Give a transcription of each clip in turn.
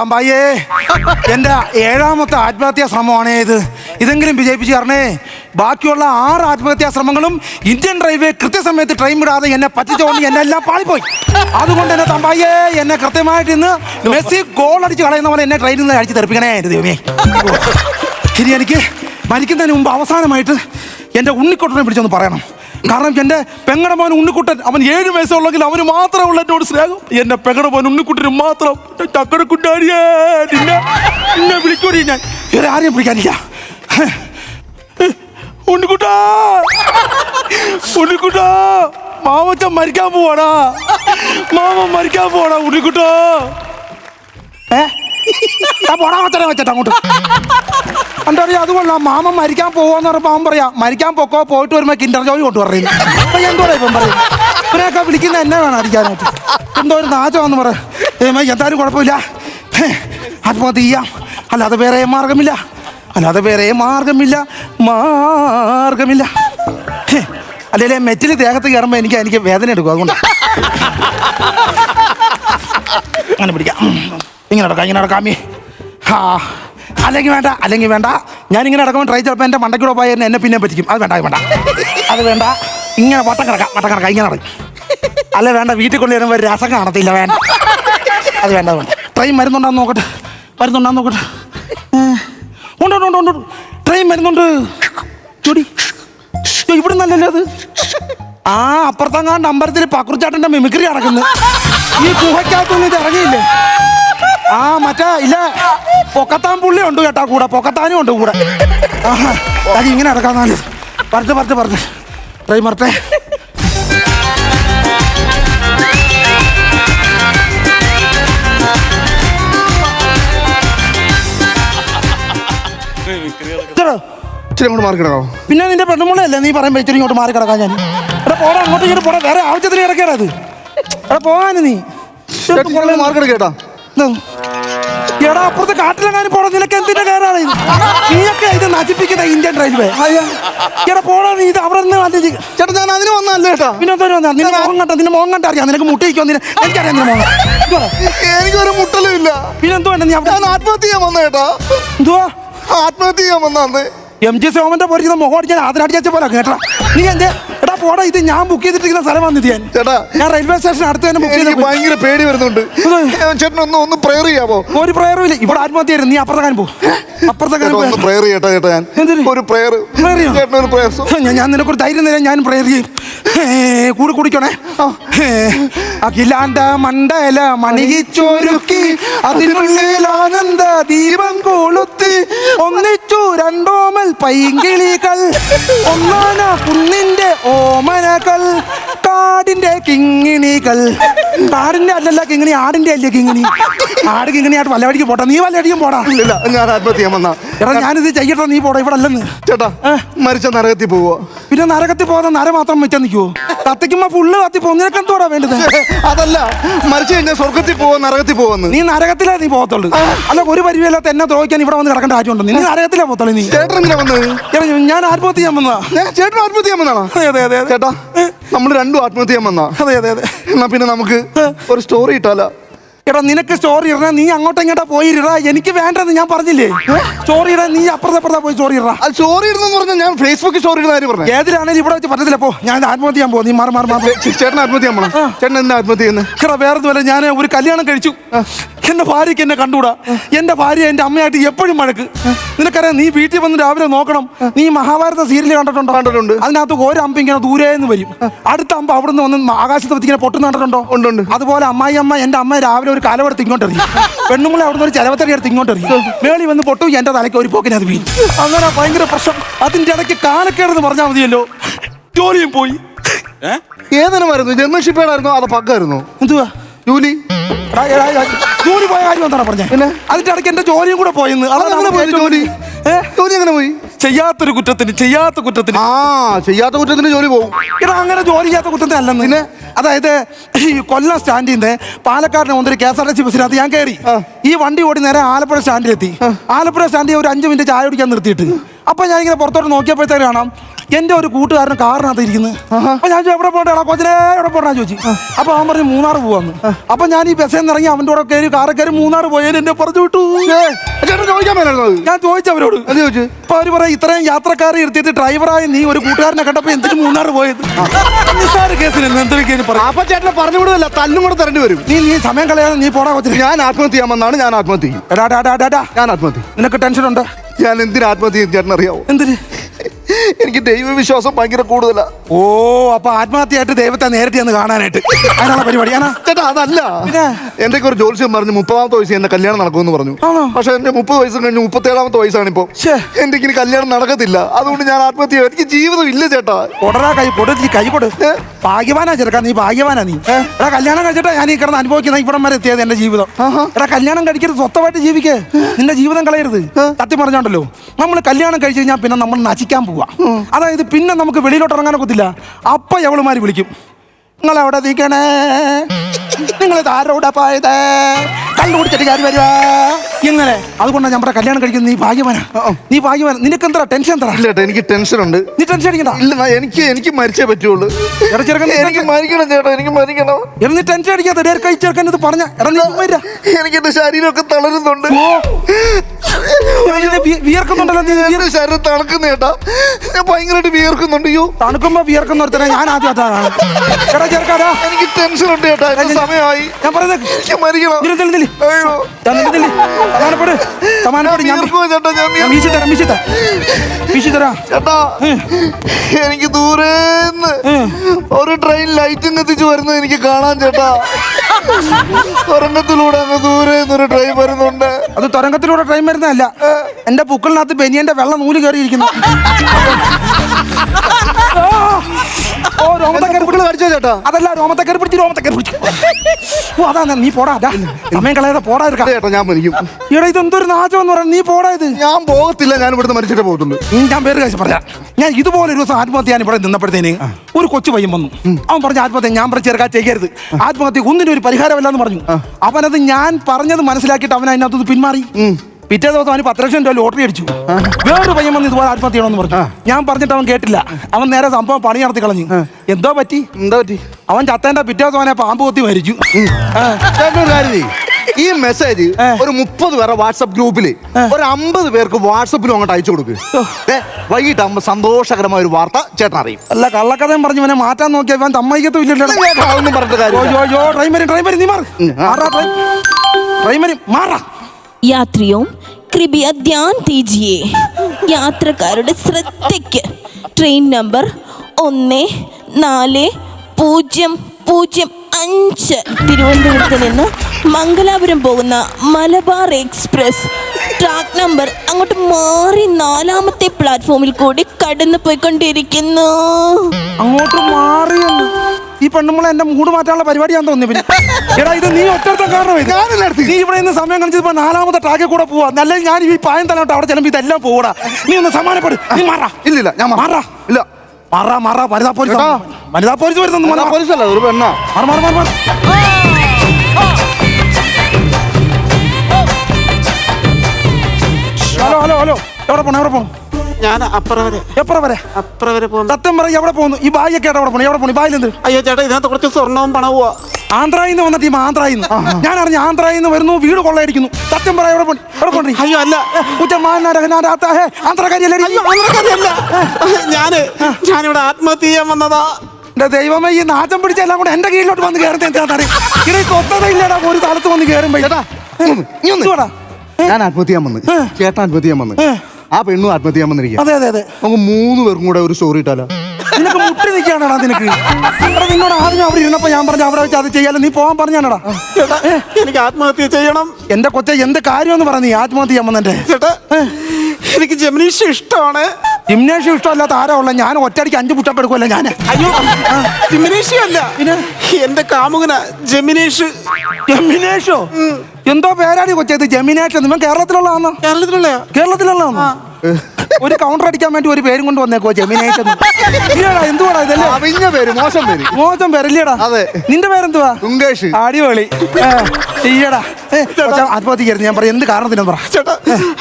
തമ്പായേ. എന്റെ ഏഴാമത്തെ ആത്മഹത്യാ ശ്രമമാണ് ഇത്. ഇതെങ്കിലും വിജയിപ്പിച്ച് തരണേ. ബാക്കിയുള്ള ആറ് ആത്മഹത്യാ ശ്രമങ്ങളും ഇന്ത്യൻ റെയിൽവേ കൃത്യസമയത്ത് ട്രെയിൻ വിടാതെ എന്നെ പറ്റിച്ചുകൊണ്ട് എന്നെ എല്ലാം പാളിപ്പോയി. അതുകൊണ്ട് എന്നെ തമ്പായേ എന്നെ കൃത്യമായിട്ട് ഇന്ന് മെസ്സി ഗോൾ അടിച്ച് കളയുന്ന പോലെ എന്നെ ട്രെയിനിൽ നിന്ന് അടിച്ച് തെറിപ്പിക്കണേ എന്റെ ദൈവമേ. ഇനി എനിക്ക് മരിക്കുന്നതിന് മുമ്പ് അവസാനമായിട്ട് എന്റെ ഉണ്ണിക്കൊട്ടനെ പിടിച്ചൊന്ന് പറയണം. കാരണം എന്റെ പെങ്ങടെ മോൻ ഉണ്ണിക്കുട്ടൻ അവൻ ഏഴ് വയസ്സുള്ളെങ്കിൽ അവന് മാത്രമേ ഉള്ള എന്നോട് സ്നേഹം. എന്റെ പെങ്ങടെ മോൻ ഉണ്ണിക്കുട്ടന് മാത്രം. ചക്കട കുട്ടാരിയേ നിന്നെ നിന്നെ വിളിക്കൂടി ഞാൻ. വേറെ ആരെയും വിളിക്കാനില്ല. ഉണ്ണിക്കുട്ടാ ഉണ്ണിക്കുട്ടാ മാമച്ചൻ മരിക്കാൻ പോവാടാ. മാമ മരിക്കാൻ പോവാടാ ഉണ്ണിക്കുട്ടാ. ഏ? ആ പോടാ മച്ചനെ വെച്ചിട്ട് അങ്ങോട്ട്. എന്താ പറയാ അതുകൊള്ള മാമൻ മരിക്കാൻ പോവാന്ന് പറഞ്ഞപ്പോ അവൻ പറയാ മരിക്കാൻ പൊക്കോ പോയിട്ട് വരുമ്പോ കിൻഡർ ജോലി കൊണ്ടു പറയുന്നു അപ്പൊ എന്തോടാ ഇപ്പം പറയും? ഇവരെയൊക്കെ വിളിക്കുന്ന എന്നെ വേണം അടിക്കാനായിട്ട്. എന്തോ ഒരു നാചമാന്ന് പറ. എന്തായാലും കുഴപ്പമില്ല. ആത്മഹത്യ അല്ലാതെ വേറെ മാർഗമില്ല. അല്ലാതെ വേറെ മാർഗമില്ല. മാർഗമില്ല. അല്ലെ മെറ്റിൽ ദേഹത്ത് കയറുമ്പോ എനിക്ക് എനിക്ക് വേദന എടുക്കും അതുകൊണ്ട്. അങ്ങനെ പിടിക്കാം. ഇങ്ങനെ നടക്കാം ഇങ്ങനെ നടക്കാമി ആ അല്ലെങ്കിൽ വേണ്ട അല്ലെങ്കിൽ വേണ്ട. ഞാൻ ഇങ്ങനെ നടക്കുമ്പോൾ ട്രൈ ചിലപ്പോൾ എന്റെ മണ്ടയ്ക്കൂടെ പോയി എന്നെ പിന്നെ പറ്റിക്കും. അത് വേണ്ട വേണ്ട. അത് വേണ്ട. ഇങ്ങനെ വട്ടം കിടക്കാം വട്ടം കിടക്കാം ഇങ്ങനെ നടക്കും. അല്ല വേണ്ട വീട്ടിൽ കൊണ്ട് വരുമ്പോൾ രസം കാണത്തില്ല വേണ്ട. അത് വേണ്ട വേണ്ട. ട്രെയിൻ വരുന്നുണ്ടാന്ന് നോക്കട്ടെ. വരുന്നുണ്ടാന്ന് നോക്കട്ടെ. ഉണ്ട് ഉണ്ട് ഉണ്ട് ട്രെയിൻ വരുന്നുണ്ട് ചൊടി ഇവിടെ നല്ലല്ലോ അത്. ആ അപ്പുറത്തെങ്ങാണ്ട് അമ്പലത്തിൽ പക്രുച്ചാട്ടന്റെ മിമിക്രി നടക്കുന്നു. ഈ ഗുഹയ്ക്കകത്തൊന്നും ഇത് ഇറങ്ങിയില്ലേ? ആ മറ്റേ ഇല്ല. പൊക്കത്താൻ പുള്ളി ഉണ്ട് കേട്ടാ കൂടെ. പൊക്കത്താനും ഉണ്ട് കൂടെ. അത് ഇങ്ങനെ നടക്കാൻ പറഞ്ഞു പറഞ്ഞു പറഞ്ഞു. പറഞ്ഞ് ട്രെയിൻ മറട്ടെ ഇച്ചിരി അങ്ങോട്ട് മാറി കിടക്കാവോ? പിന്നെ നിന്റെ പെണ്ണുമുള്ളല്ലേ നീ പറയുമ്പോ ഇച്ചിരി ഇങ്ങോട്ട് മാറി കിടക്കാൻ ഞാൻ? എടാ പോടാ അങ്ങോട്ട് ഇങ്ങോട്ട് പോടാ. വേറെ ആവശ്യത്തിന് കിടക്കേടാ അത് എടാ പോകാന് നീ. മാറി കിടക്കേട്ടാ. എടാ അപ്പുറത്തെ കാട്ടിലെങ്ങാനും പോടാ നിനക്ക് എന്തിന്റെ കയറാണ് നീയൊക്കെ ഇത് നശിപ്പിക്കുന്ന ഇന്ത്യൻ റെയിൽവേ എടാ പോടാ നീ ഇത് അവിടെ നിന്ന് ചേട്ടാ ഞാൻ അതിന് വന്നല്ലേ കേട്ടോ പിന്നെ എന്തോ വന്നാ? നിന്റെ മോഹം കണ്ട നിന്റെ മോഹം കണ്ട അറിയാം. നിനക്ക് മുട്ടിക്കോ നിന്നെ എനിക്കറിയാം നിന്റെ മോഹം? എനിക്കൊരു മുട്ടലും ഇല്ല. പിന്നെ എന്തോ നീ അവിടെ ആത്മഹത്യ ചെയ്യാൻ വന്ന കേട്ടാ എന്തുവാ? ആത്മഹത്യ ചെയ്യാൻ വന്നാന്ന് എം ജി സോമന്റെ പോരിക്കുന്ന മുഖം അടിച്ചാൽ ആദരടിച്ച പോലെ കേട്ടാ നീ എന്തേ? എടാ പോടാ ഇത് ഞാൻ ബുക്ക് ചെയ്തിട്ടിരിക്കുന്ന സ്ഥലമാണ് ഞാൻ ചേട്ടാ ഞാൻ റെയിൽവേ സ്റ്റേഷൻ അടുത്ത് തന്നെ ബുക്ക് എനിക്ക് ചെയ്ത് ഭയങ്കര പേടി വരുന്നുണ്ട്. ചേട്ടൻ ഒന്ന് ഒന്ന് പ്രയർ ചെയ്യാമോ? ഒരു പ്രയറും ഇല്ല. ഇവിടെ ആത്മഹത്യ. നീ അപ്പുറത്തെ പോ. അപ്പുറത്തെ ചേട്ടാ ഒന്ന് പോ പ്രയർ ചെയ്യട്ടെ ചേട്ടാ ഞാൻ. എന്തിന്? ഒരു പ്രയർ Prayer ചെയ്യോ? ചേട്ടൻ ഒരു പ്രയർ ഞാൻ ഞാൻ നിനക്കൊരു ധൈര്യം തരാം. ഞാൻ പ്രയർ ചെയ്യും. കൂടി കുടിക്കണേ. അഖിലാണ്ട മണ്ഡല മണിയിച്ചൊരുക്കി അതിനുള്ളിൽ ആനന്ദ ദീപം കൊളുത്തി. ഒന്നിച്ചു രണ്ടോമൽ പൈങ്കിളികൾ ഒന്നാന കുന്നിന്റെ ഓമനകൾ. കാടിന്റെ കിങ്ങിണികൾ. ആടിന്റെ അല്ലല്ല കിങ്ങിണി ആടിന്റെ അല്ലേ കിങ്ങിണി? ആട് കിങ്ങിണിയായിട്ട് വല്ലവടിക്ക് പോട്ടെ? നീ വല്ലവടിക്കും പോടാ. ഇല്ല ഞാൻ ആത്മഹത്യ വന്നാ. എടാ ഞാനിത് ചെയ്യട്ടെ നീ പോടാ ഇവിടെ അല്ലെന്ന്. ചേട്ടാ മരിച്ച നരകത്തിൽ പോവോ? പിന്നെ നരകത്തിൽ പോകുന്ന നര മാത്രം വെച്ചാൽ നിൽക്കുവോ കത്തിക്കുമ്പോ ഫുള്ള് കത്തി പോകും. നിനക്ക് എന്തോടാ വേണ്ടത്? അതല്ല മരിച്ചു കഴിഞ്ഞാൽ സ്വർഗത്തിൽ പോവോ നരകത്തിൽ പോവെന്ന്? നീ നരകത്തിലേ നീ പോകത്തുള്ളൂ. അല്ല ഒരു പരിചയമില്ലാത്ത എന്നെ ദ്രോഹിക്കാൻ ഇവിടെ വന്ന് കിടക്കേണ്ട ആവശ്യമുണ്ടോ. നീ നരകത്തിലേ പോകത്തുള്ളൂ നീ. ചേട്ടൻ എങ്ങനെ വന്നത്? ഞാൻ ആത്മഹത്യ ചെയ്യാൻ വന്നതാ. ചേട്ടൻ ആത്മഹത്യ ചെയ്യാൻ വന്നതാണോ? അതെ അതെ അതെ. ചേട്ടാ നമ്മൾ രണ്ടും ആത്മഹത്യ വന്നാ. അതെ അതെ അതെ. എന്നാ പിന്നെ നമുക്ക് ഒരു സ്റ്റോറി ഇട്ടാല? എടാ നിനക്ക് സ്റ്റോറി ഇടണ നീ അങ്ങോട്ടും ഇങ്ങോട്ടാ പോയിടാ എനിക്ക് വേണ്ടെന്ന് ഞാൻ പറഞ്ഞില്ലേ? സ്റ്റോറി ഇടാ നീ അപ്പുറത്തപ്പുറത്താ പോയി സ്റ്റോറി ഇടാ. അത് സ്റ്റോറി ഇടുന്നെന്ന് പറഞ്ഞാൽ ഞാൻ ഫേസ്ബുക്ക് സ്റ്റോറി ഇടുന്ന കാര്യം പറഞ്ഞു. ഏതിലാണെങ്കിലും ഇവിടെ വെച്ച് പറ്റത്തില്ല പോ. ഞാൻ ആത്മഹത്യ ചെയ്യാൻ പോകും നീ മാറി മാറി മാറി. ചേട്ടൻ ആത്മഹത്യ ചെയ്യാൻ പോണം ചേട്ടൻ എന്താ ആത്മഹത്യ ചെയ്യുന്നത് എടാ വേറെ ഞാൻ ഒരു കല്യാണം കഴിച്ചു. എന്റെ ഭാര്യയ്ക്ക് എന്നെ കണ്ടുകൂടാ? എന്റെ ഭാര്യ എന്റെ അമ്മയായിട്ട് എപ്പോഴും മഴക്ക് നിനക്കറിയാം നീ വീട്ടിൽ വന്ന് രാവിലെ നോക്കണം. നീ മഹാഭാരത സീരിയൽ കണ്ടിട്ടുണ്ടോ? കണ്ടിട്ടുണ്ട്. അതിനകത്ത് ഒരു അമ്പ ഇങ്ങനെ ദൂരെ നിന്ന് വരും. അടുത്ത അമ്പ അവിടെ നിന്ന് വന്ന് ആകാശത്ത് വെച്ചിങ്ങനെ പൊട്ടുന്ന കണ്ടിട്ടുണ്ടോ? ഉണ്ട്, ഉണ്ട്. അതുപോലെ അമ്മായി അമ്മ എന്റെ അമ്മ രാവിലെ ഒരു കലവെടുത്ത് ഇങ്ങോട്ട് എറിയും. പെണ്ണുങ്ങളെ അവിടെ നിന്ന് ഒരു ചെലവത്തടി എടുത്ത് ഇങ്ങോട്ട് എറിയും. മേളി വന്ന് പൊട്ടു എന്റെ തലയ്ക്ക് ഒരു പോക്കിനെ അത് വീഴും. അങ്ങനെ ഭയങ്കര പ്രശ്നം. അതിന്റെ ഇടയ്ക്ക് കാലക്കേടെന്ന് പറഞ്ഞാൽ മതിയല്ലോ. ജോലിയും പോയി. ഏതനമായിരുന്നു ജന്മഷിപ്പേടായിരുന്നോ അതോ പക്കായിരുന്നു? എന്തുവാ? ജൂലി? ആയി ആയി എടാ, ജോലി പോയ കാര്യം എന്താണ് പറഞ്ഞത് പിന്നെ? അതിന്റെ ഇടയ്ക്ക് എന്റെ ജോലിയും കൂടെ പോയെന്ന്. അതെങ്ങനെ പോയി ജോലി? ജോലി എങ്ങനെ പോയി? ചെയ്യാത്തൊരു കുറ്റത്തിന് ചെയ്യാത്ത കുറ്റത്തിന്. ആ ചെയ്യാത്ത കുറ്റത്തിന് ജോലി പോകും എടാ അങ്ങനെ ജോലി ചെയ്യാത്ത കുറ്റത്തിന് അല്ലെന്ന്. പിന്നെ? അതായത് ഈ കൊല്ലം സ്റ്റാൻഡിൽ നിന്ന് പാലക്കാടിന് മുതൽ K S R T C ബസ്സിനകത്ത് ഞാൻ കയറി ഈ വണ്ടി ഓടി നേരെ ആലപ്പുഴ സ്റ്റാൻഡിലെത്തി. ആലപ്പുഴ സ്റ്റാൻഡിൽ ഒരു അഞ്ച് മിനിറ്റ് ചായ കുടിക്കാൻ നിർത്തിയിട്ട്. അപ്പൊ ഞാൻ ഇങ്ങനെ പുറത്തോട്ട് നോക്കിയപ്പോഴത്തേക്ക് കാണാം എന്റെ ഒരു കൂട്ടുകാരൻ കാറിനകത്ത് ഇരിക്കുന്നു. അപ്പൊ ഞാൻ ചോദിച്ചു, എവിടെ പോകണ്ടേ? കൊച്ചിനെ എവിടെ പോകണ്ടാ? ചോദിച്ചു. അപ്പൊ അവൻ പറഞ്ഞു മൂന്നാർ പോവാന്ന്. അപ്പൊ ഞാൻ ഈ ബസ്സിൽ നിന്ന് ഇറങ്ങി അവന്റെ കൂടെ കയറി കാറ് കയറി മൂന്നാർ പോയതിന് എന്നെ പറഞ്ഞു വിട്ടു. ഞാൻ ചോദിച്ചവരോട് ചോദിച്ചു. അപ്പൊ അവർ പറയാം ഇത്രയും യാത്രക്കാരെ ഇരുത്തിയിട്ട് ഡ്രൈവറായ നീ ഒരു കൂട്ടുകാരനെ കണ്ടപ്പോ എന്തിനു മൂന്നാർ പോയത്? നിസ്സാര കേസിന് എന്തൊക്കെയാണ് അപ്പൊ ചേട്ടനെ പറഞ്ഞു വിടുകയല്ല തല്ലും കൂടെ തരേണ്ടി വരും. നീ നീ സമയം കളയാതെ നീ പോടാ കൊച്ചിന്. ഞാൻ ആത്മഹത്യ ചെയ്യാമെന്നാണ് ഞാൻ ആത്മഹത്യ ചെയ്യും. ഞാൻ ആത്മഹത്യ നിനക്ക് ടെൻഷൻ ഉണ്ട് ഞാൻ എന്തിനാ ആത്മഹത്യ ചെയ്യും ചേട്ടൻ അറിയാവോ എന്തിന്? എനിക്ക് ദൈവവിശ്വാസം ഭയങ്കര കൂടുതലാ. ഓ അപ്പൊ ആത്മഹത്യയായിട്ട് ദൈവത്തെ നേരിട്ട് ഒന്ന് കാണാനായിട്ട്. അതിനുള്ള പരിപാടിയാണോ ചേട്ടാ അതല്ല? എന്റെ ഒരു ജോത്സ്യം പറഞ്ഞു മുപ്പതാമത്തെ വയസ്സ് എന്റെ കല്യാണം നടക്കുമെന്ന് പറഞ്ഞു. പക്ഷെ എന്റെ മുപ്പത് വയസ്സ് കഴിഞ്ഞ് മുപ്പത്തേഴാമത്തെ വയസ്സാണ് ഇപ്പൊ. എന്റെ ഇനി കല്യാണം നടക്കത്തില്ല. അതുകൊണ്ട് ഞാൻ ആത്മഹത്യ എനിക്ക് ജീവിതം ഇല്ല ചേട്ടാ. കൊടറാ കൈ കൊടു കൈ കൊടു ഭാഗ്യവാനാ ചെറുക്കാ നീ ഭാഗ്യവാനാ നീ. എടാ കല്യാണം കഴിച്ചിട്ടാ ഞാൻ ഈ കിടന്ന് അനുഭവിക്കുന്ന ഇവിടം വരെ എത്തിയത് എന്റെ ജീവിതം. എടാ കല്യാണം കഴിക്കരുത് സ്വത്തമായിട്ട് ജീവിക്കേ. നിന്റെ ജീവിതം കളയരുത്. സത്യം പറഞ്ഞോണ്ടല്ലോ നമ്മൾ കല്യാണം കഴിച്ചു കഴിഞ്ഞാൽ പിന്നെ നമ്മൾ നശിക്കാൻ പോവാ. അതായത് പിന്നെ നമുക്ക് വെളിയിലോട്ട് ഇറങ്ങാനൊക്കത്തില്ല. അപ്പം എവളുമാര് വിളിക്കും. നിങ്ങൾ എവിടെ നിൽക്കണേ നിങ്ങൾ ആരോടെ പോയത്? കള്ളു കുടിച്ചിട്ട് കാര്യം വരുവാ. ഇങ്ങനെ. അതുകൊണ്ടാണ് ഞാൻ പറയാം കല്യാണം കഴിക്കുന്നത് നീ ഭാഗ്യവാനാ. നീ ഭാഗ്യവാന നിനക്ക് എന്താ ടെൻഷൻ എന്താ? ഇല്ല എനിക്ക് ടെൻഷൻ ഉണ്ട്. നീ ടെൻഷൻ അടിക്കണ്ട. ഇല്ല എനിക്ക് എനിക്ക് മരിച്ചേ പറ്റുള്ളൂ. എടാ ചെറുക്കൻ എനിക്ക് മരിക്കണം ചേട്ടാ എനിക്ക് മരിക്കണം. എടാ നീ ടെൻഷൻ അടിക്കാത്ത ഡേർ കൈ ചേർക്കാൻ ഇത് പറഞ്ഞ. എടാ നീ. എനിക്ക് എന്റെ ശരീരമൊക്കെ തളരുന്നുണ്ട്. വിയർക്കുന്നുണ്ടല്ലോ നീ വിയർ- എന്റെ ശരീരം തണുക്കുന്ന ചേട്ടാ ഞാൻ ഭയങ്കരമായിട്ട് വിയർക്കുന്നുണ്ട് അയ്യോ. തണുക്കുമ്പോ വിയർക്കുന്ന ഒരുത്തനെ ഞാൻ ആദ്യം അതാണ് എടാ ചെറുക്കാടാ എനിക്ക് ടെൻഷൻ ഉണ്ട് ചേട്ടാ. എന്റെ സമയമായി. ഞാൻ പറയുന്നത് എനിക്ക് മരിക്കണം. നില്ല്. അയ്യോ. ഞാൻ വീശി തരാം വീശി തരാം വീശി തരാം. ചേട്ടാ എനിക്ക് ദൂരേന്ന് ഒരു ട്രെയിൻ ലൈറ്റും കത്തിച്ച് വരുന്നത് എനിക്ക് കാണാൻ ചേട്ടാ. തുരങ്കത്തിലൂടെ അങ്ങ് ദൂരേന്ന് ഒരു ട്രെയിൻ വരുന്നുണ്ട്. അത് തുരങ്കത്തിലൂടെ ട്രെയിൻ വരുന്നതല്ല. എന്റെ പുക്കളിനകത്ത് ബനിയന്റെ വെള്ളം നൂൽ കയറിയിരിക്കുന്നു. ഓ രോമത്തക്കറി കുട്ടികൾ കഴിച്ചോ ചേട്ടാ. അതല്ല രോമത്തക്കറി പിടിച്ച് രോമത്തക്കറി പിടിച്ച്. ഓ അതാ നീ പോടാ അതാ. സമയം കളയാതെ പോടാ എടുക്കാം ചേട്ടാ ഞാൻ മരിക്കും. ഈടാ ഇതെന്തൊരു നാശം എന്ന് പറയാം നീ പോടാ ഇത്. ഞാൻ പോകത്തില്ല ഞാൻ ഇവിടുന്ന് മരിച്ചിട്ട് പോകത്തുള്ളൂ. ഞാൻ പേര് കഴിച്ച് പറയാം. ഞാൻ ഇതുപോലെ ഒരു ദിവസം ആത്മഹത്യ ഞാൻ ഇവിടെ നിന്നപ്പോഴത്തേന് ഒരു കൊച്ചു പയ്യൻ വന്നു. അവൻ പറഞ്ഞ ആത്മഹത്യ ഞാൻ പറഞ്ഞ ചെറുക്കാൻ ചെയ്യരുത്. ആത്മഹത്യ ഒന്നിനും ഒരു പരിഹാരമല്ലെന്ന് പറഞ്ഞു. അവനത് ഞാൻ പറഞ്ഞത് മനസ്സിലാക്കിയിട്ട് അവൻ അതിനകത്ത് പിന്മാറി. പിറ്റേ ദിവസം അവന് പത്ത് ലക്ഷം രൂപ ലോട്ടറി അടിച്ചു. വേറൊരു പയ്യൻ വന്ന് ഇതുപോലെ ആത്മഹത്യ ചെയ്യണമെന്ന് പറഞ്ഞു. ഞാൻ പറഞ്ഞിട്ട് അവൻ കേട്ടില്ല. അവൻ നേരെ സംഭവം പണി നടത്തി കളഞ്ഞു. എന്തോ പറ്റി? എന്താ പറ്റി? അവൻ ചത്തേന്റെ പിറ്റേ ദിവസം അവനെ പാമ്പ് കൊത്തി മരിച്ചു. ഈ മെസ്സേജ്. ഒരു മുപ്പത് പേരെ വാട്സപ്പ് ഗ്രൂപ്പിൽ ഒരു അമ്പത് പേർക്ക് വാട്സപ്പിലും അങ്ങോട്ട് അയച്ചു കൊടുക്കുക ഏ, വൈകിട്ട് ആകുമ്പോ സന്തോഷകരമായ ഒരു വാർത്ത ചേട്ടൻ അറിയും. അല്ല കള്ളക്കഥയും പറഞ്ഞു ഇവനെ മാറ്റാൻ നോക്കിയാൽ ഇവൻ സമ്മതിക്കത്തും ഇല്ലല്ലോ. പറഞ്ഞിട്ട് കാര്യം ട്രെയിൻ വരും ട്രെയിൻ വരും നീ മാറി. ട്രെയിൻ വരും മാറാ. യാത്രിയോ കൃപയ ധ്യാൻ തീജിയെ. യാത്രക്കാരുടെ ശ്രദ്ധയ്ക്ക്. ട്രെയിൻ നമ്പർ ഒന്ന് നാല് പൂജ്യം പൂജ്യം അഞ്ച്. തിരുവനന്തപുരത്ത് നിന്ന് മംഗലാപുരം പോകുന്ന മലബാർ എക്സ്പ്രസ്. ട്രാക്ക് നമ്പർ അങ്ങോട്ട് മാറി നാലാമത്തെ പ്ലാറ്റ്ഫോമിൽ കൂടി കടന്നു പോയിക്കൊണ്ടിരിക്കുന്നു അങ്ങോട്ട് മാറിയുണ്ട് ഈ പെണ്ണുമ്പോൾ എന്റെ മൂട് മാറ്റാനുള്ള പരിപാടിയാന്ന് തോന്നി പിന്നെ. എടാ ഇത് നീ ഒറ്റത്തെ കാരണം ഇത്. നീ ഇവിടെ നിന്ന് സമയം കാണിച്ചപ്പോ നാലാമത്തെ ട്രാക്കിൽ കൂടെ പോവാ. നല്ല ഞാൻ ഈ പായം തലോട്ട് അവിടെ ചെല്ലുമ്പോ ഇതെല്ലാം പോകൂടാ നീ ഒന്ന് സമാനപ്പെട് നീ മാറാ. ഇല്ലില്ല ഞാൻ മാറാം. ഇല്ല. മാറാ മാറാ. വനിതാ പോലീസ്. വനിതാ പോലീസ് വരുന്നു മലയാള പോലീസല്ല? ഒരു പെണ്ണാ. മാറി മാറി മാറി മാറി. Hello hello hello. എവിടെ പോണം എവിടെ പോണു? ഞാൻ അപ്പുറം വരെ. എപ്പുറം വരെ? അപ്പുറം വരെ പോകുന്നു. സത്യം പറയും എവിടെ പോകുന്നു? ഈ ബാഗൊക്കെ എവിടെ പോണു എവിടെ പോണു ഈ ബാഗിലെന്ത് അയ്യോ ചേട്ടാ ഇതിനകത്ത് കുറച്ച് സ്വർണവും പണവുമാ ആന്ധ്രയിൽ നിന്ന് വന്ന ടീം ആന്ധ്രയിൽ നിന്ന്. ഞാൻ അറിഞ്ഞ ആന്ധ്രയിൽ നിന്ന് വരുന്നു വീട് കൊള്ളയടിക്കുന്നു. സത്യം പറ എവിടെ പോണി എവിടെ പോണി അയ്യോ അല്ല. ആന്ധ്രക്കാരിയല്ലേ ഞാൻ ഞാനിവിടെ ആത്മഹത്യ ചെയ്യാൻ വന്നതാ. എന്റെ ദൈവമേ ഈ നാറ്റം പിടിച്ച എല്ലാം കൂടെ എന്റെ കീഴിലോട്ട് വന്ന് കയറുന്നത് എന്താ ഇടയിൽ തൊത്തതയില്ലടാ ഒരു സ്ഥലത്ത് വന്ന് കയറുമ്പോ? ഞാൻ ആത്മഹത്യ വന്ന്. ചേട്ടാ ആത്മഹത്യ വന്ന്. ആ പെണ്ണും ആത്മഹത്യ ചെയ്യാൻ വന്നിരിക്കുക അതെ അതെ അതെ. നമുക്ക് മൂന്ന് പേർക്കും കൂടെ ഒരു സ്റ്റോറി ഇട്ടാലോ? നിനക്ക് മുട്ടി നിൽക്കാണടാ നിനക്ക്. എടാ നിന്നോട് ആദ്യം അവിടെ ഇരുന്നപ്പോ ഞാൻ പറഞ്ഞു അവിടെ വെച്ച് അത് ചെയ്യാലോ. നീ പോകാൻ പറഞ്ഞാണടാ. ചേട്ടാ എനിക്ക് ആത്മഹത്യ ചെയ്യണം. എന്റെ കൊച്ച എന്ത് കാര്യമെന്ന് പറ നീ. ആത്മഹത്യ ചെയ്യാൻ വന്നെ. ചേട്ടാ എനിക്ക് ജമിനീഷ് ഇഷ്ടമാണ്. ജിംനേഷ്യം ഇഷ്ടമല്ലാത്ത ആരാ ഉള്ള ഞാൻ ഒറ്റയടിക്ക് അഞ്ച് പുട്ടപ്പ് എടുക്കുമല്ലോ ഞാൻ അയ്യോ ജമിനീഷ് അല്ല. പിന്നെ? എന്റെ കാമുകന ജമിനേഷ്. ജമിനേഷോ? എന്തോ പേരാടി കൊച്ചത് ജമിനേഷ് കേരളത്തിലുള്ള കേരളത്തിലുള്ളതാണോ കേരളത്തിലുള്ള കേരളത്തിലുള്ളതാണോ ഒരു കൗണ്ടർ അടിക്കാൻ വേണ്ടി ഒരു പേരും കൊണ്ട് വന്നേക്കോ ജമീനായിട്ട് എന്തുവാടാ ഇതല്ലേ? അവിഞ്ഞ പേര് മോശം പേര്. മോശം പേരല്ലേടാ അതെ. നിന്റെ പേരെന്തുവാ? തുങ്കേഷ്. അടിപൊളി. ഞാൻ പറഞ്ഞു എന്ത് കാരണത്തിനും പറ? ചേട്ടാ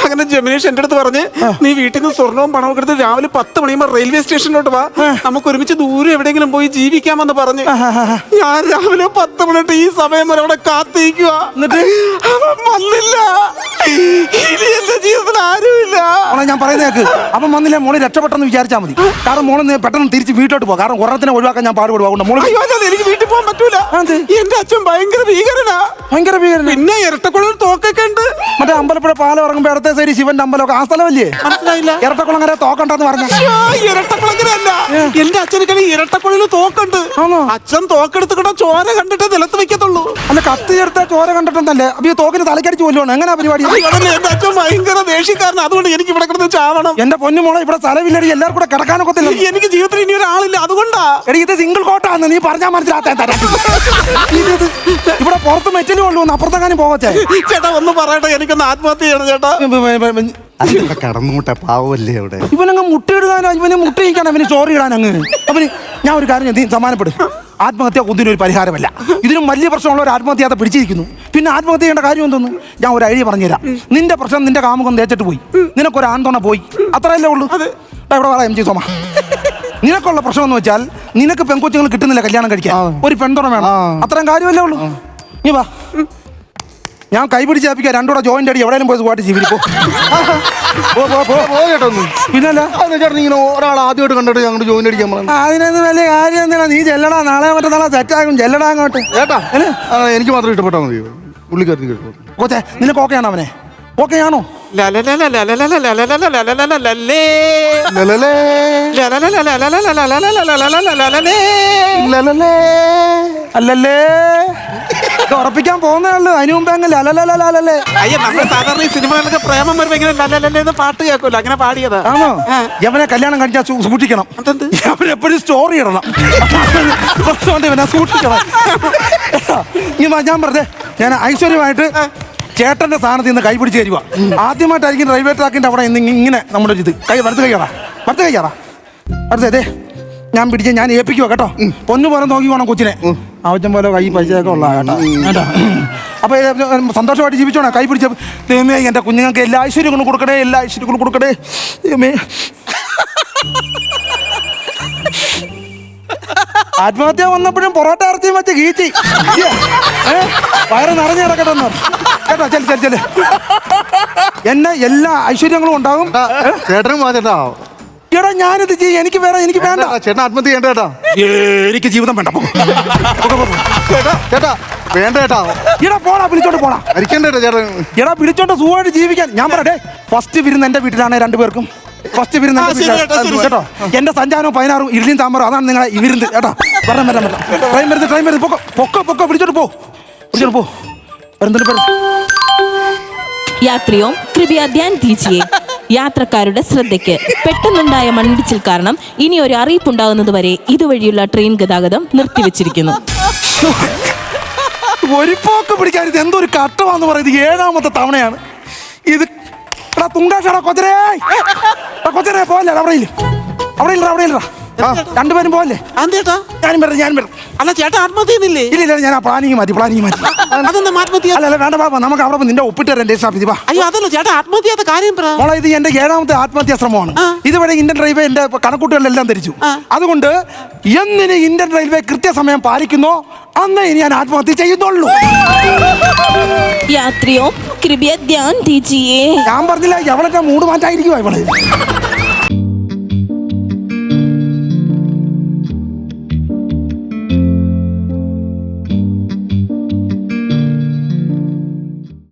അങ്ങനെ ജമിനേഷ് എന്റെ അടുത്ത് പറഞ്ഞ് നീ വീട്ടിൽ നിന്ന് സ്വർണവും പണവും എടുത്ത് രാവിലെ പത്ത് മണിയുമ്പോ റെയിൽവേ സ്റ്റേഷനിലോട്ട് വാ. നമുക്ക് ഒരുമിച്ച് ദൂരെ എവിടെയെങ്കിലും പോയി ജീവിക്കാമെന്ന് പറഞ്ഞ്. ഞാൻ രാവിലെ പത്ത് മണിട്ട് ഈ സമയം വരെ അവിടെ കാത്തിരിക്കുക എന്നിട്ട്? വന്നില്ല. മോളെ ഞാൻ പറയുന്നേക്ക് അപ്പം വന്നില്ലേ മോളെ രക്ഷപ്പെട്ടെന്ന് വിചാരിച്ചാൽ മതി. കാരണം മോളെ പെട്ടെന്ന് തിരിച്ച് വീട്ടിലോട്ട് പോകാം കാരണം ഒരെണ്ണത്തിനെ ഒഴിവാക്കാൻ ഞാൻ പാടുപെടുവാ മോളെ അയ്യോ എനിക്ക് വീട്ടിൽ പോകാൻ പറ്റൂല. എന്റെ അച്ഛൻ ഭയങ്കര ഭീകരനാ. ഭയങ്കര ഭീകരൻ പിന്നെ ഇരട്ടക്കുളം തോക്കൊക്കെ ഉണ്ട്. മറ്റേ അമ്പലപ്പുഴ പാലം ഇറങ്ങുമ്പോ ഇടത്തെ ശരി ശിവന്റെ അമ്പലമൊക്കെ ആ സ്ഥലമല്ലേ? മനസ്സിലായില്ല. ഇരട്ടക്കുളങ്ങര തോക്കണ്ടെന്ന് പറഞ്ഞു. എന്റെ അച്ഛനൊക്കെ ഇരട്ടക്കുളിൽ തോക്കുണ്ട്. അച്ഛൻ തോക്കെടുത്തുകൊണ്ട് ചോര കണ്ടിട്ട് നിലത്ത് വെക്കത്തുള്ളൂ. ചോര കണ്ടിട്ടുണ്ടല്ലേ അപ്പൊ ഈ തോക്കിന് തലക്കടിച്ച് കൊല്ലുവാണ്. എങ്ങനെ പരിപാടി? ഭയങ്കര ദേഷ്യക്കാരനാണ് അതുകൊണ്ട് എനിക്ക് ഇവിടെ കിടന്ന് ചാവണം. എന്റെ പൊന്നു മോളെ ഇവിടെ തലവില്ലടി എല്ലാവരും കൂടെ കിടക്കാനൊക്കത്തില്ല എനിക്ക് ജീവിതത്തിൽ ഇനി ഒരാളില്ല. അതുകൊണ്ടാ. എടി ഇത് സിംഗിൾ കോട്ടാന്ന് നീ പറഞ്ഞാൽ മനസ്സിലാത്ത ഇവിടെ പുറത്ത് മെറ്റലും ഉള്ളൂ അപ്പുറത്തെങ്ങാനും പോകത്തെ? ചേട്ടാ ഒന്ന് പറയട്ടെ. എനിക്കൊന്ന് ആത്മഹത്യ ചെയ്യണം ചേട്ടാ. അതിവിടെ പാവല്ലേ അവിടെ ഇവനങ്ങ് മുട്ടയിടുകാനോ ഇവന് മുട്ടയിക്കാനോ ഇവന് ചോറിയിടാനങ്ങ് അവന് ഞാൻ ഒരു കാര്യം ചെയ്യും, സമാനപ്പെടും ആത്മഹത്യ ഒന്നിനും ഒരു പരിഹാരമല്ല. ഇതിനും വലിയ പ്രശ്നമുള്ള ഒരു ആത്മഹത്യ പിടിച്ചിരിക്കുന്നു. പിന്നെ ആത്മഹത്യ ചെയ്യേണ്ട കാര്യം എന്തോന്നു? ഞാൻ ഒരു ഐഡിയ പറഞ്ഞുതരാം. നിന്റെ പ്രശ്നം നിന്റെ കാമുഖം തേച്ചിട്ട് പോയി. നിനക്കൊരു ആന്തോണ പോയി. അത്രയല്ലേ ഉള്ളൂ? ഇവിടെ വേറെ എം ജി സോമ. നിനക്കുള്ള പ്രശ്നം എന്ന് വെച്ചാൽ നിനക്ക് പെൺകൊച്ചുങ്ങൾ കിട്ടുന്നില്ല കല്യാണം കഴിക്കാൻ. ഒരു പെൺതുണ വേണം. അത്രയും കാര്യമല്ലേ ഉള്ളൂ? നീ വാ. ഞാൻ കൈപിടിച്ച് ചാപ്പിക്കാം രണ്ടൂടെ ജോയിന്റ് അടി എവിടെയും പോയി പാട്ട് ജീവിപ്പോ പിന്നല്ല ആദ്യമായിട്ട് കണ്ടിട്ട് ഞങ്ങൾ ജോയിന്റ് അടിക്കാൻ പറഞ്ഞു അതിനൊന്നും വലിയ കാര്യം എന്തിനാ നീ ചെല്ലടാ നാളെ മറ്റന്നാളെ സെറ്റാകും ചെല്ലടാ അങ്ങോട്ട് കേട്ടാ എനിക്ക് മാത്രം ഇഷ്ടപ്പെട്ടാൽ മതി പുള്ളിക്കാരത്തിന് ഇഷ്ടപ്പെട്ടു നിനക്ക് ഓക്കെ ആണോ അവനെ ഓക്കെ ആണോ അല്ലല്ലേ ഇത് ഉറപ്പിക്കാൻ പോകുന്നേ ഉള്ളൂ അതിനു മുമ്പ് അങ്ങനെ അല്ലല്ലേ അയ്യ നമ്മൾ സാധാരണ ഈ സിനിമകളിലൊക്കെ പ്രേമം വരുമ്പോ ഇങ്ങനെ ലല്ലല്ലേ പാട്ട് കേൾക്കുമല്ലോ അങ്ങനെ പാടിയതാ. ആണോ. യവനെ കല്യാണം കഴിച്ചാൽ സൂ- സൂക്ഷിക്കണം. അതെന്ത്? യവൻ എപ്പോഴും സ്റ്റോറി ഇടണം. ഇവനെ സൂക്ഷിക്കണം. ഇനി വാ, ഞാൻ പറഞ്ഞേ ഞാൻ ഐശ്വര്യമായിട്ട് ചേട്ടന്റെ സ്ഥാനത്ത് നിന്ന് കൈ പിടിച്ച് തരുക ആദ്യമായിട്ടായിരിക്കും റെയിൽവേ ട്രാക്കിന്റെ അവിടെ ഇന്ന് ഇങ്ങനെ നമ്മുടെ ഒരു ഇത്. കൈ വറുത്ത് കയറാ. വറുത്ത് കൈ കയറാ. അതെ ഞാൻ പിടിച്ച ഞാൻ ഏൽപ്പിക്കുക കേട്ടോ. പൊന്നു പോലെ നോക്കി വേണം കൊച്ചിനെ. ആവശ്യം പോലെ കൈ പൈസയൊക്കെ ഉള്ള കേട്ടോ. കേട്ടോ. അപ്പൊ ഇത് സന്തോഷമായിട്ട് ജീവിച്ചോണേ? കൈ പിടിച്ച ദൈവമേ എന്റെ കുഞ്ഞുങ്ങൾക്ക് എല്ലാ ഐശ്വര്യങ്ങളും കൊടുക്കണേ എല്ലാ ഐശ്വര്യങ്ങളും കൊടുക്കണേ. ദൈവമേ. ആത്മഹത്യ വന്നപ്പോഴും പൊറോട്ട ഇറച്ചിയും വെച്ച് ഗീച്ചി? വയറ് നിറഞ്ഞു കിടക്കട്ടെ എന്ന് കേട്ടോ ചെൽ ചെൽ ചെൽ എന്നെ എല്ലാ ഐശ്വര്യങ്ങളും ഉണ്ടാകും ചേട്ടാ, ചേട്ടനും വാ ചേട്ടാ. എടാ ഞാനിത് ചെയ്യും. എനിക്ക് വേറെ എനിക്ക് വേണ്ട ചേട്ടാ, ആത്മഹത്യ ചെയ്യണ്ട ചേട്ടാ. എനിക്ക് ജീവിതം വേണ്ട. ചേട്ടാ ചേട്ടാ വേണ്ട ചേട്ടാ. എടാ പോടാ വിളിച്ചോണ്ട് പോടാ. മരിക്കണ്ട ചേട്ടാ ചേട്ടൻ. എടാ വിളിച്ചോണ്ട് സുഖമായിട്ട് ജീവിക്കാൻ. ഞാൻ പറയട്ടെ ഫസ്റ്റ് വിരുന്ന് എന്റെ വീട്ടിലാണ് രണ്ടുപേർക്കും ഫസ്റ്റ് വിരുന്ന് എന്റെ വീട്ടിലാണ്. കേട്ടോ? എന്റെ സഞ്ചാരവും പതിനാറും ഇരുളിയും താമ്പറും അതാണ് നിങ്ങളെ ഈ വിരുന്ന്. കേട്ടോ? പറഞ്ഞ വരാൻ പറ്റാം ട്രെയിൻ വരുന്നത് ട്രെയിൻ വരുന്നത് പൊക്കോ പൊക്കോ പൊക്കോ വിളിച്ചോട്ട് പോ. വിളിച്ചോട്ട് പോ. വരുന്നുണ്ട് യാത്രിയോ ധ്യാൻ ദീജിയെ. യാത്രക്കാരുടെ ശ്രദ്ധയ്ക്ക്. പെട്ടെന്നുണ്ടായ മണ്ണിടിച്ചിൽ കാരണം ഇനി ഒരു അറിയിപ്പുണ്ടാകുന്നത് വരെ ഇതുവഴിയുള്ള ട്രെയിൻ ഗതാഗതം നിർത്തിവെച്ചിരിക്കുന്നു. ഒരു പോക്ക് പിടിക്കാൻ ഇത് എന്തൊരു കട്ടമാന്ന് പറയുന്നത് ഏഴാമത്തെ തവണയാണ്. ഇത് തുങ്കാഷടാ കൊച്ചരേ കൊച്ചരേ പോവല്ലേ അവിടെ ഇല്ല അവിടെ ഇല്ലടാ അവിടെ ഇല്ലടാ ആ രണ്ടുപേരും പോവല്ലേ? അതേട്ടാ ഞാനും വരാം ഞാനും വരാം അല്ല ചേട്ടാ ആത്മഹത്യ ചെയ്യുന്നില്ലേ ഇല്ല ഇല്ല ഞാൻ ആ പ്ലാനിങ് മതി പ്ലാനിങ് മതി അതൊന്നും ആത്മഹത്യ? അല്ല അല്ല വേണ്ട പാപ്പ നമുക്ക് അവിടെ നിന്റെ ഒപ്പിട്ട് തരാം ഓഫീസിൽ വാ. അയ്യോ അതല്ല ചേട്ടാ ആത്മഹത്യ കാര്യം പറ. മോളെ ഇത് എന്റെ ഏഴാമത്തെ ആത്മഹത്യാ ശ്രമമാണ്. ഇതുവരെ ഇന്ത്യൻ റെയിൽവേ എന്റെ കണക്കൂട്ടുകളിലെല്ലാം ധരിച്ചു. അതുകൊണ്ട് എന്നിന് ഇന്ത്യൻ റെയിൽവേ കൃത്യസമയം പാലിക്കുന്നോ അന്ന് ഇനി ഞാൻ ആത്മഹത്യ ചെയ്യുന്നുള്ളൂ. യാത്രിയോ കൃപയ ധ്യാൻ ഞാൻ പറഞ്ഞില്ല എവളൊക്കെ മൂട് മാറ്റായിരിക്കുമോ ഇവൾ.